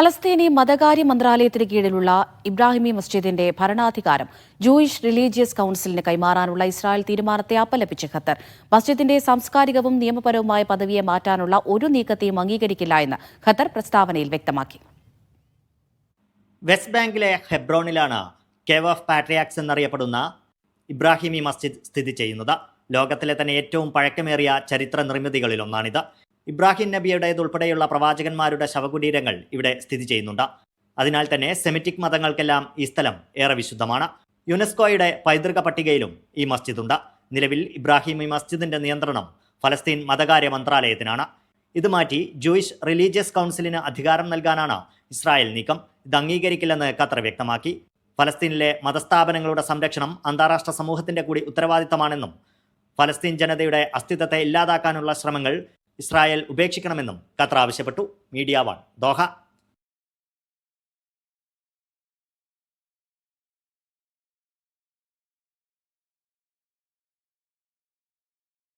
ഫലസ്തീനി മതകാര്യ മന്ത്രാലയത്തിന് കീഴിലുള്ള ഇബ്രാഹിമി മസ്ജിദിന്റെ ഭരണാധികാരം ജൂയിഷ് റിലീജിയസ് കൌൺസിലിന് കൈമാറാനുള്ള ഇസ്രായേൽ തീരുമാനത്തെ അപലപിച്ച് ഖത്തർ. മസ്ജിദിന്റെ സാംസ്കാരികവും നിയമപരവുമായ പദവിയെ മാറ്റാനുള്ള ഒരു നീക്കത്തെയും അംഗീകരിക്കില്ല എന്ന് ഖത്തർ പ്രസ്താവനയിൽ വ്യക്തമാക്കി. വെസ്റ്റ് ബാങ്കിലെ ഹെബ്രോണിലാണ് കേവ് ഓഫ് പാട്രിയാക്സ് എന്നറിയപ്പെടുന്ന ഇബ്രാഹിമി മസ്ജിദ് സ്ഥിതി ചെയ്യുന്നത്. ലോകത്തിലെ തന്നെ ഏറ്റവും പഴക്കമേറിയ ചരിത്ര നിർമ്മിതികളിലൊന്നാണിത് ഇബ്രാഹിം നബിയുടേതുൾപ്പെടെയുള്ള പ്രവാചകന്മാരുടെ ശവകുടീരങ്ങൾ ഇവിടെ സ്ഥിതി ചെയ്യുന്നുണ്ട്. അതിനാൽ തന്നെ സെമിറ്റിക് മതങ്ങൾക്കെല്ലാം ഈ സ്ഥലം ഏറെ വിശുദ്ധമാണ്. യുനെസ്കോയുടെ പൈതൃക പട്ടികയിലും ഈ മസ്ജിദ് ഉണ്ട് നിലവിൽ ഇബ്രാഹിമി മസ്ജിദിന്റെ നിയന്ത്രണം ഫലസ്തീൻ മതകാര്യ മന്ത്രാലയത്തിനാണ്. ഇത് മാറ്റി ജൂയിഷ് റിലീജിയസ് കൗൺസിലിന് അധികാരം നൽകാനാണ് ഇസ്രായേൽ നീക്കം. ഇത് അംഗീകരിക്കില്ലെന്ന് ഖത്തർ വ്യക്തമാക്കി. ഫലസ്തീനിലെ മതസ്ഥാപനങ്ങളുടെ സംരക്ഷണം അന്താരാഷ്ട്ര സമൂഹത്തിന്റെ കൂടി ഉത്തരവാദിത്തമാണെന്നും ഫലസ്തീൻ ജനതയുടെ അസ്തിത്വത്തെ ഇല്ലാതാക്കാനുള്ള ശ്രമങ്ങൾ ഇസ്രായേൽ ഉപേക്ഷിക്കണമെന്നും ഖത്തർ ആവശ്യപ്പെട്ടു. Media one Doha.